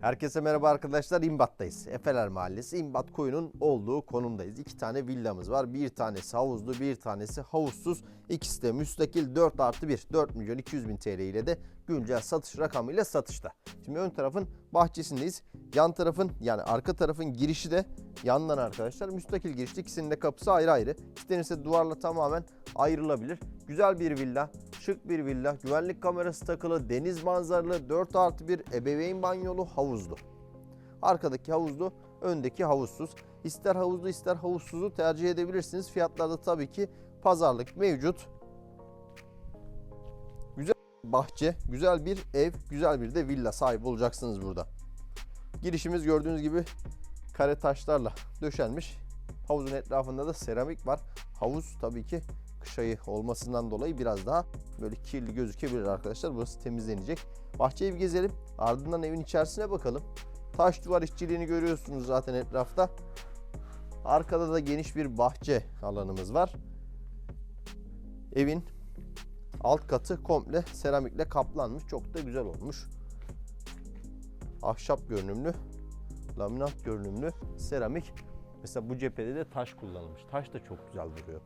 Herkese merhaba arkadaşlar. İmbat'tayız. Efeler Mahallesi İmbat Koyu'nun olduğu konumdayız. İki tane villamız var. Bir tanesi havuzlu, bir tanesi havuzsuz. İkisi de müstakil 4 artı 1. 4 milyon 200 bin TL ile de güncel satış rakamıyla satışta. Şimdi ön tarafın bahçesindeyiz. Yan tarafın yani arka tarafın girişi de yandan arkadaşlar. Müstakil girişte ikisinin de kapısı ayrı ayrı. İstenirse duvarla tamamen ayrılabilir. Güzel bir villa, şık bir villa, güvenlik kamerası takılı, deniz manzaralı, 4 artı 1 ebeveyn banyolu, havuzlu. Arkadaki havuzlu, öndeki havuzsuz. İster havuzlu ister havuzsuzu tercih edebilirsiniz. Fiyatlarda tabii ki pazarlık mevcut. Güzel bahçe, güzel bir ev, güzel bir de villa sahibi olacaksınız burada. Girişimiz gördüğünüz gibi kare taşlarla döşenmiş. Havuzun etrafında da seramik var. Havuz tabii ki kış ayı olmasından dolayı biraz daha böyle kirli gözükebilir arkadaşlar. Burası temizlenecek. Bahçeyi bir gezelim. Ardından evin içerisine bakalım. Taş duvar işçiliğini görüyorsunuz zaten etrafta. Arkada da geniş bir bahçe alanımız var. Evin alt katı komple seramikle kaplanmış. Çok da güzel olmuş. Ahşap görünümlü, laminat görünümlü seramik. Mesela bu cephede de taş kullanılmış. Taş da çok güzel duruyor.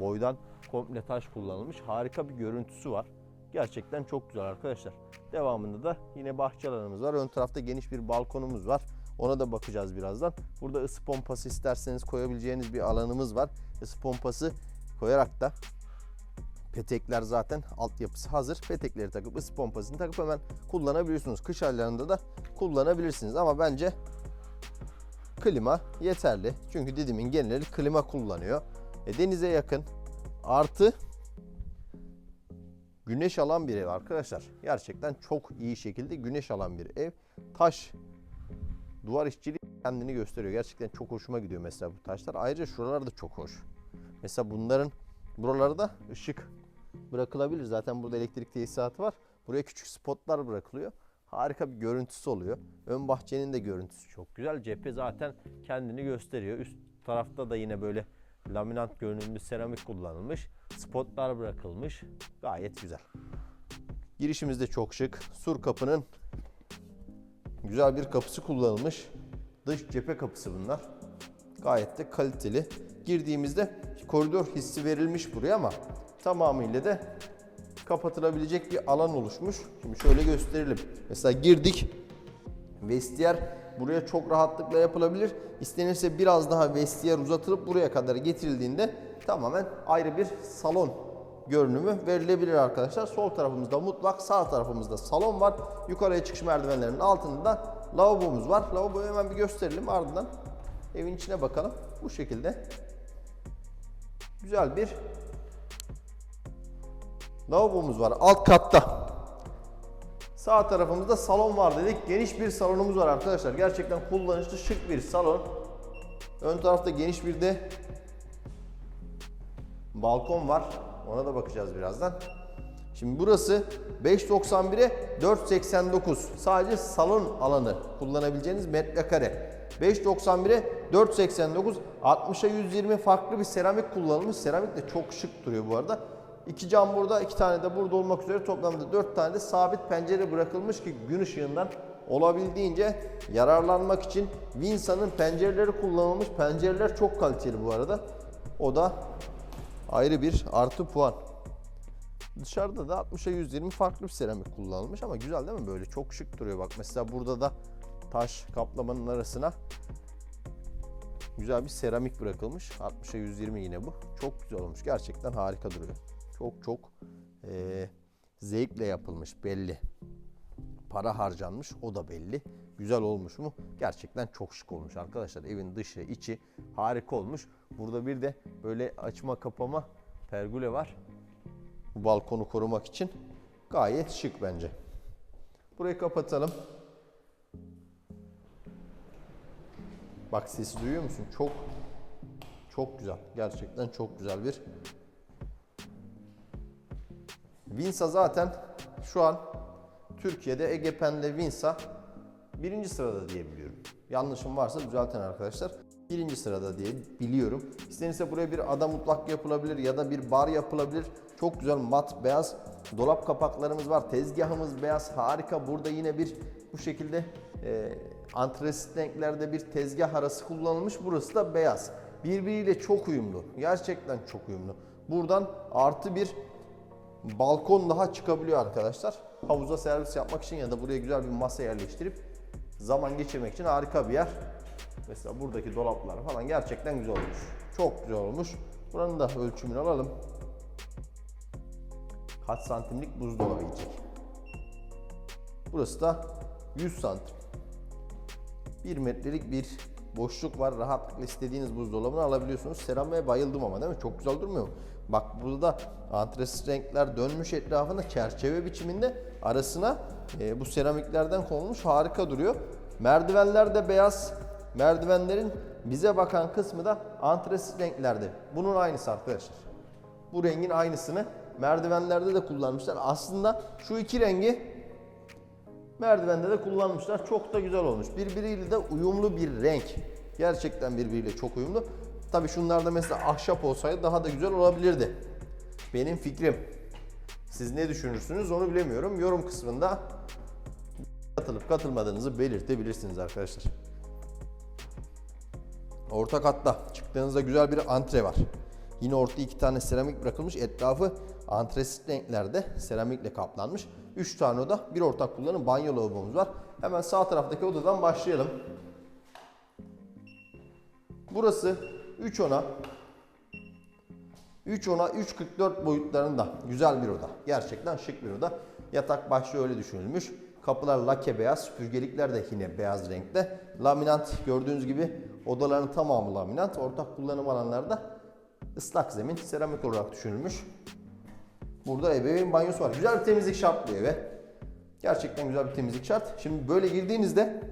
Boydan komple taş kullanılmış. Harika bir görüntüsü var. Gerçekten çok güzel arkadaşlar. Devamında da yine bahçe alanımız var. Ön tarafta geniş bir balkonumuz var. Ona da bakacağız birazdan. Burada ısı pompası isterseniz koyabileceğiniz bir alanımız var. Isı pompası koyarak da petekler zaten altyapısı hazır. Petekleri takıp ısı pompasını takıp hemen kullanabiliyorsunuz. Kış aylarında da kullanabilirsiniz ama bence klima yeterli. Çünkü Didim'in geneli klima kullanıyor. E, denize yakın artı güneş alan bir ev arkadaşlar. Gerçekten çok iyi şekilde güneş alan bir ev. Taş duvar işçiliği kendini gösteriyor. Gerçekten çok hoşuma gidiyor mesela bu taşlar. Ayrıca şuralar da çok hoş. Mesela bunların buralarda ışık bırakılabilir. Zaten burada elektrik tesisatı var. Buraya küçük spotlar bırakılıyor. Harika bir görüntüsü oluyor. Ön bahçenin de görüntüsü çok güzel. Cephe zaten kendini gösteriyor. Üst tarafta da yine böyle laminat görünümlü seramik kullanılmış. Spotlar bırakılmış. Gayet güzel. Girişimiz de çok şık. Sur kapının güzel bir kapısı kullanılmış. Dış cephe kapısı bunlar. Gayet de kaliteli. Girdiğimizde koridor hissi verilmiş buraya ama tamamıyla da kapatılabilecek bir alan oluşmuş. Şimdi şöyle gösterelim. Mesela girdik. Vestiyer buraya çok rahatlıkla yapılabilir. İstenirse biraz daha vestiyer uzatılıp buraya kadar getirildiğinde tamamen ayrı bir salon görünümü verilebilir arkadaşlar. Sol tarafımızda mutfak, sağ tarafımızda salon var. Yukarıya çıkış merdivenlerinin altında da lavabomuz var. Lavaboyu hemen bir gösterelim ardından evin içine bakalım. Bu şekilde güzel bir lavabomuz var alt katta. Sağ tarafımızda salon var dedik. Geniş bir salonumuz var arkadaşlar. Gerçekten kullanışlı şık bir salon. Ön tarafta geniş bir de balkon var. Ona da bakacağız birazdan. Şimdi burası 5.91'e 4.89. Sadece salon alanı kullanabileceğiniz metrekare. 5.91'e 4.89. 60'a 120 farklı bir seramik kullanılmış. Seramik de çok şık duruyor bu arada. İki cam burada, iki tane de burada olmak üzere toplamda dört tane de sabit pencere bırakılmış ki gün ışığından olabildiğince yararlanmak için Vinsa'nın pencereleri kullanılmış. Pencereler çok kaliteli bu arada. O da ayrı bir artı puan. Dışarıda da 60'a 120 farklı bir seramik kullanılmış ama güzel değil mi böyle? Çok şık duruyor bak. Mesela burada da taş kaplamanın arasına güzel bir seramik bırakılmış. 60'a 120 yine bu. Çok güzel olmuş. Gerçekten harika duruyor. Çok çok eee, zevkle yapılmış belli. Para harcanmış o da belli. Güzel olmuş mu? Gerçekten çok şık olmuş arkadaşlar. Evin dışı içi harika olmuş. Burada bir de böyle açma kapama pergüle var. Bu balkonu korumak için gayet şık bence. Burayı kapatalım. Bak sesi duyuyor musun? Çok çok güzel. Gerçekten çok güzel bir Vinsa zaten şu an Türkiye'de Ege Pen'de Vinsa birinci sırada diye biliyorum. Yanlışım varsa düzeltin arkadaşlar. Birinci sırada diye biliyorum. İstenirse buraya bir ada mutfak yapılabilir ya da bir bar yapılabilir. Çok güzel mat beyaz dolap kapaklarımız var. Tezgahımız beyaz. Harika. Burada yine bir bu şekilde e, antresit renklerde bir tezgah arası kullanılmış. Burası da beyaz. Birbiriyle çok uyumlu. Gerçekten çok uyumlu. Buradan artı bir balkon daha çıkabiliyor arkadaşlar. Havuza servis yapmak için ya da buraya güzel bir masa yerleştirip zaman geçirmek için harika bir yer. Mesela buradaki dolaplar falan gerçekten güzel olmuş. Çok güzel olmuş. Buranın da ölçümünü alalım. Kaç santimlik buzdolabı gidecek. Burası da 100 santim. 1 metrelik bir boşluk var. Rahatlıkla istediğiniz buzdolabını alabiliyorsunuz. Seramiğe bayıldım ama değil mi? Çok güzel durmuyor mu? Bak burada antresit renkler dönmüş etrafında çerçeve biçiminde arasına e, bu seramiklerden konulmuş harika duruyor. Merdivenler de beyaz. Merdivenlerin bize bakan kısmı da antresit renklerde. Bunun aynısı arkadaşlar. Bu rengin aynısını merdivenlerde de kullanmışlar. Aslında şu iki rengi Merdivende de kullanmışlar. Çok da güzel olmuş. Birbiriyle de uyumlu bir renk. Gerçekten birbiriyle çok uyumlu. Tabii şunlarda mesela ahşap olsaydı daha da güzel olabilirdi. Benim fikrim. Siz ne düşünürsünüz onu bilemiyorum. Yorum kısmında katılıp katılmadığınızı belirtebilirsiniz arkadaşlar. Orta katta çıktığınızda güzel bir antre var. Yine ortaya iki tane seramik bırakılmış. Etrafı antresit renklerde seramikle kaplanmış. Üç tane oda, bir ortak kullanım banyo lavabomuz var. Hemen sağ taraftaki odadan başlayalım. Burası 3 ona 3 ona 3.44 boyutlarında güzel bir oda. Gerçekten şık bir oda. Yatak başlığı öyle düşünülmüş. Kapılar lake beyaz, süpürgelikler de yine beyaz renkte. Laminat gördüğünüz gibi odaların tamamı laminat. Ortak kullanım alanlarda ıslak zemin, seramik olarak düşünülmüş. Burada ebeveyn banyosu var. Güzel bir temizlik şart bu eve. Gerçekten güzel bir temizlik şart. Şimdi böyle girdiğinizde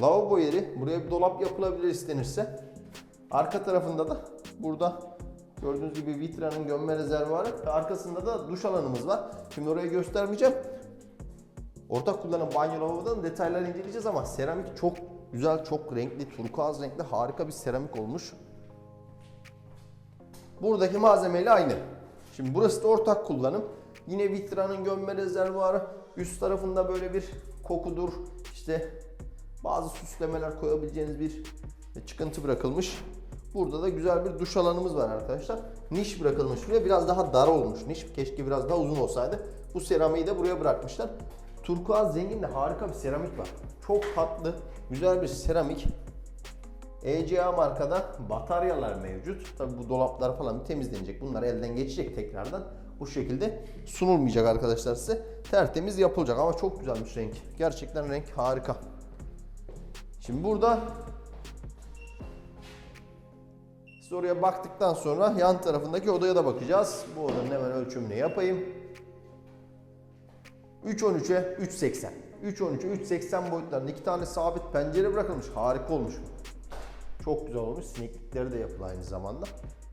lavabo yeri, buraya bir dolap yapılabilir istenirse. Arka tarafında da burada gördüğünüz gibi vitranın gömme rezervuarı arkasında da duş alanımız var. Şimdi orayı göstermeyeceğim. Ortak kullanım banyo lavabodan detaylarını inceleyeceğiz ama seramik çok güzel, çok renkli, turkuaz renkli harika bir seramik olmuş. Buradaki malzemeyle aynı. Şimdi burası da ortak kullanım. Yine vitranın gömme rezervuarı. Üst tarafında böyle bir kokudur. işte bazı süslemeler koyabileceğiniz bir çıkıntı bırakılmış. Burada da güzel bir duş alanımız var arkadaşlar. Niş bırakılmış buraya. Biraz daha dar olmuş niş. Keşke biraz daha uzun olsaydı. Bu seramiği de buraya bırakmışlar. Turkuaz zengin de harika bir seramik var. Çok tatlı, güzel bir seramik. ECA markada bataryalar mevcut. Tabi bu dolaplar falan bir temizlenecek. Bunlar elden geçecek tekrardan. Bu şekilde sunulmayacak arkadaşlar size. Tertemiz yapılacak ama çok güzelmiş renk. Gerçekten renk harika. Şimdi burada siz oraya baktıktan sonra yan tarafındaki odaya da bakacağız. Bu odanın hemen ölçümünü yapayım. 3.13'e 3.80. 3.13'e 3.80 boyutlarında iki tane sabit pencere bırakılmış. Harika olmuş. Çok güzel olmuş. Sineklikleri de yapılı aynı zamanda.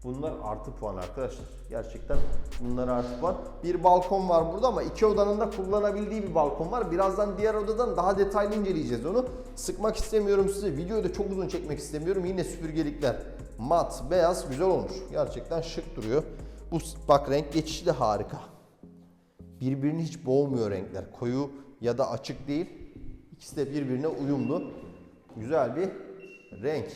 Bunlar artı puan arkadaşlar. Gerçekten bunlar artı puan. Bir balkon var burada ama iki odanın da kullanabildiği bir balkon var. Birazdan diğer odadan daha detaylı inceleyeceğiz onu. Sıkmak istemiyorum size. Videoyu da çok uzun çekmek istemiyorum. Yine süpürgelikler mat, beyaz güzel olmuş. Gerçekten şık duruyor. Bu bak renk geçişi de harika. Birbirini hiç boğmuyor renkler. Koyu ya da açık değil. İkisi de birbirine uyumlu. Güzel bir renk.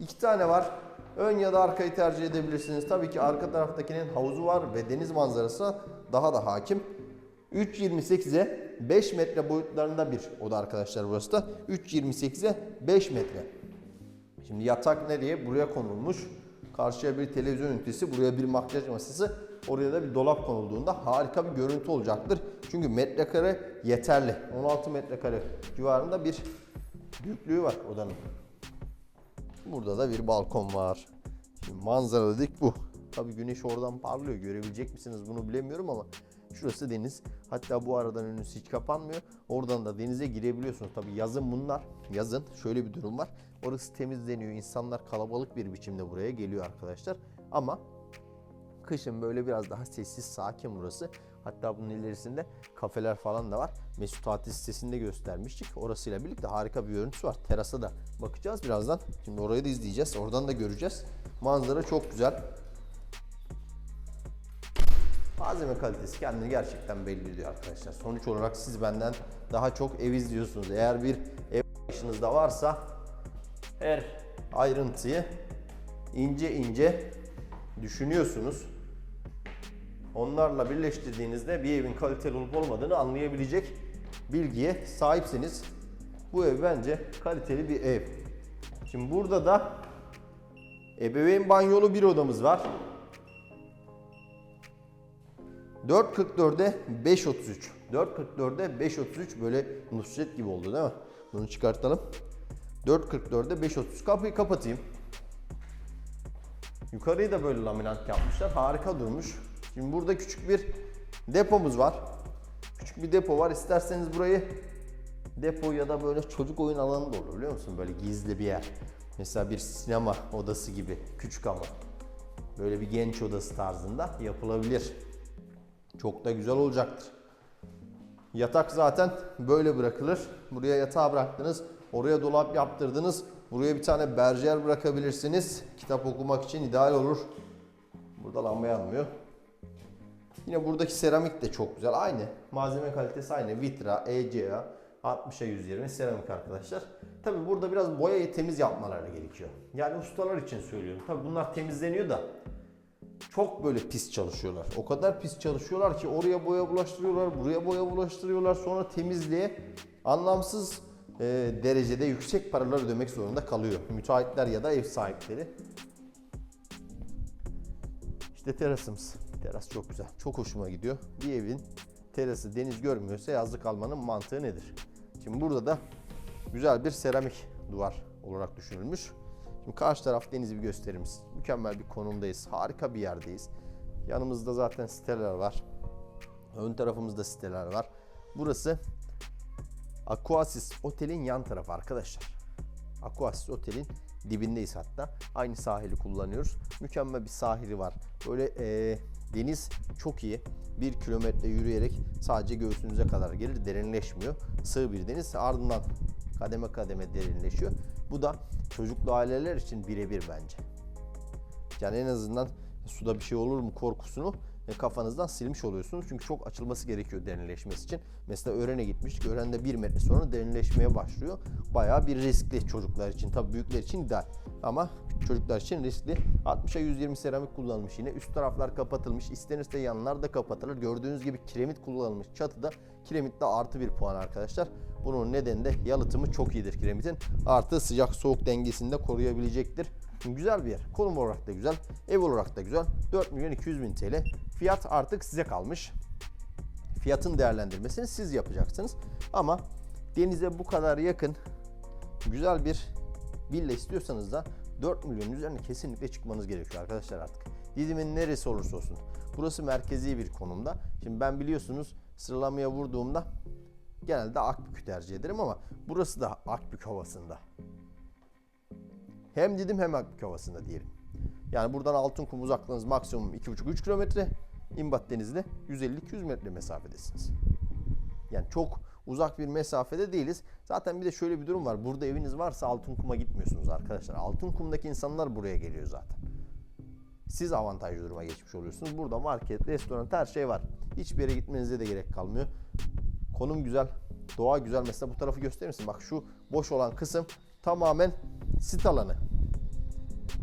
İki tane var. Ön ya da arkayı tercih edebilirsiniz. Tabii ki arka taraftakinin havuzu var ve deniz manzarası daha da hakim. 3.28'e 5 metre boyutlarında bir oda arkadaşlar burası da. 3.28'e 5 metre. Şimdi yatak nereye? Buraya konulmuş. Karşıya bir televizyon ünitesi, buraya bir makyaj masası, oraya da bir dolap konulduğunda harika bir görüntü olacaktır. Çünkü metrekare yeterli. 16 metrekare civarında bir büyüklüğü var odanın. Burada da bir balkon var. Şimdi manzara dedik bu. Tabii güneş oradan parlıyor. Görebilecek misiniz bunu bilemiyorum ama şurası deniz. Hatta bu aradan önünüz hiç kapanmıyor. Oradan da denize girebiliyorsunuz. Tabii yazın bunlar. Yazın şöyle bir durum var. Orası temizleniyor. İnsanlar kalabalık bir biçimde buraya geliyor arkadaşlar. Ama Kışın böyle biraz daha sessiz, sakin burası. Hatta bunun ilerisinde kafeler falan da var. Mesut Tatil sitesinde göstermiştik. Orasıyla birlikte harika bir görüntüsü var. Terasa da bakacağız birazdan. Şimdi orayı da izleyeceğiz. Oradan da göreceğiz. Manzara çok güzel. Malzeme kalitesi kendini gerçekten belli ediyor arkadaşlar. Sonuç olarak siz benden daha çok ev izliyorsunuz. Eğer bir ev işinizde varsa her ayrıntıyı ince ince düşünüyorsunuz. Onlarla birleştirdiğinizde bir evin kaliteli olup olmadığını anlayabilecek bilgiye sahipsiniz. Bu ev bence kaliteli bir ev. Şimdi burada da ebeveyn banyolu bir odamız var. 4.44'e 5.33. 4.44'e 5.33 böyle Nusret gibi oldu değil mi? Bunu çıkartalım. 4.44'e 5.33. Kapıyı kapatayım. Yukarıyı da böyle laminat yapmışlar. Harika durmuş. Şimdi burada küçük bir depomuz var. Küçük bir depo var. İsterseniz burayı depo ya da böyle çocuk oyun alanı da olur biliyor musun? Böyle gizli bir yer. Mesela bir sinema odası gibi küçük ama. Böyle bir genç odası tarzında yapılabilir. Çok da güzel olacaktır. Yatak zaten böyle bırakılır. Buraya yatağı bıraktınız. Oraya dolap yaptırdınız. Buraya bir tane berjer bırakabilirsiniz. Kitap okumak için ideal olur. Burada lamba yanmıyor. Yine buradaki seramik de çok güzel. Aynı. Malzeme kalitesi aynı. Vitra, ECA, 60'a 120 seramik arkadaşlar. Tabi burada biraz boyayı temiz yapmaları gerekiyor. Yani ustalar için söylüyorum. Tabi bunlar temizleniyor da çok böyle pis çalışıyorlar. O kadar pis çalışıyorlar ki oraya boya bulaştırıyorlar, buraya boya bulaştırıyorlar. Sonra temizliğe anlamsız e, derecede yüksek paralar ödemek zorunda kalıyor. Müteahhitler ya da ev sahipleri. İşte terasımız. Teras çok güzel. Çok hoşuma gidiyor. Bir evin terası deniz görmüyorsa yazlık almanın mantığı nedir? Şimdi burada da güzel bir seramik duvar olarak düşünülmüş. Şimdi karşı taraf denizi bir gösterir misin? Mükemmel bir konumdayız. Harika bir yerdeyiz. Yanımızda zaten siteler var. Ön tarafımızda siteler var. Burası Aquasis Otel'in yan tarafı arkadaşlar. Aquasis Otel'in dibindeyiz hatta. Aynı sahili kullanıyoruz. Mükemmel bir sahili var. Böyle e, deniz çok iyi. Bir kilometre yürüyerek sadece göğsünüze kadar gelir. Derinleşmiyor. Sığ bir deniz. Ardından kademe kademe derinleşiyor. Bu da çocuklu aileler için birebir bence. Yani en azından suda bir şey olur mu korkusunu kafanızdan silmiş oluyorsunuz. Çünkü çok açılması gerekiyor derinleşmesi için. Mesela öğrene gitmiştik. Öğrende bir metre sonra derinleşmeye başlıyor. Bayağı bir riskli çocuklar için. Tabii büyükler için ideal. Ama çocuklar için riskli. 60'a 120 seramik kullanılmış yine. Üst taraflar kapatılmış. İstenirse yanlar da kapatılır. Gördüğünüz gibi kiremit kullanılmış. Çatıda kiremitte artı bir puan arkadaşlar. Bunun nedeni de yalıtımı çok iyidir kiremitin. Artı sıcak soğuk dengesini de koruyabilecektir. Güzel bir yer. Konum olarak da güzel. Ev olarak da güzel. 4 milyon 200 bin TL. Fiyat artık size kalmış. Fiyatın değerlendirmesini siz yapacaksınız. Ama denize bu kadar yakın güzel bir villa istiyorsanız da 4 milyon üzerine kesinlikle çıkmanız gerekiyor arkadaşlar artık. Didim'in neresi olursa olsun. Burası merkezi bir konumda. Şimdi ben biliyorsunuz sıralamaya vurduğumda genelde Akbük'ü tercih ederim ama burası da Akbük havasında. Hem Didim hem Akbük havasında diyelim. Yani buradan Altınkum uzaklığınız maksimum 2,5-3 kilometre. İmbat Denizli 150-200 metre mesafedesiniz. Yani çok uzak bir mesafede değiliz. Zaten bir de şöyle bir durum var. Burada eviniz varsa Altınkum'a gitmiyorsunuz arkadaşlar. Altınkum'daki insanlar buraya geliyor zaten. Siz avantajlı duruma geçmiş oluyorsunuz. Burada market, restoran her şey var. Hiçbir yere gitmenize de gerek kalmıyor. Konum güzel, doğa güzel. Mesela bu tarafı gösterir misin? Bak şu boş olan kısım tamamen sit alanı.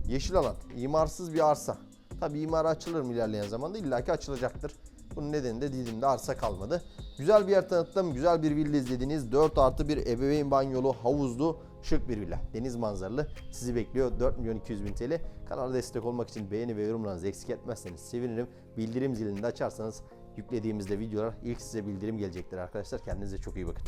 Yeşil alan, imarsız bir arsa. Tabi imara açılır mı ilerleyen zamanda? İlla ki açılacaktır. Bunun nedeni de Didim'de arsa kalmadı. Güzel bir yer tanıttım. Güzel bir villa izlediniz. 4 artı bir ebeveyn banyolu, havuzlu, şık bir villa. Deniz manzaralı. Sizi bekliyor. 4 milyon 200 bin TL. Kanala destek olmak için beğeni ve yorumlarınızı eksik etmezseniz sevinirim. Bildirim zilini de açarsanız yüklediğimizde videolar ilk size bildirim gelecektir arkadaşlar. Kendinize çok iyi bakın.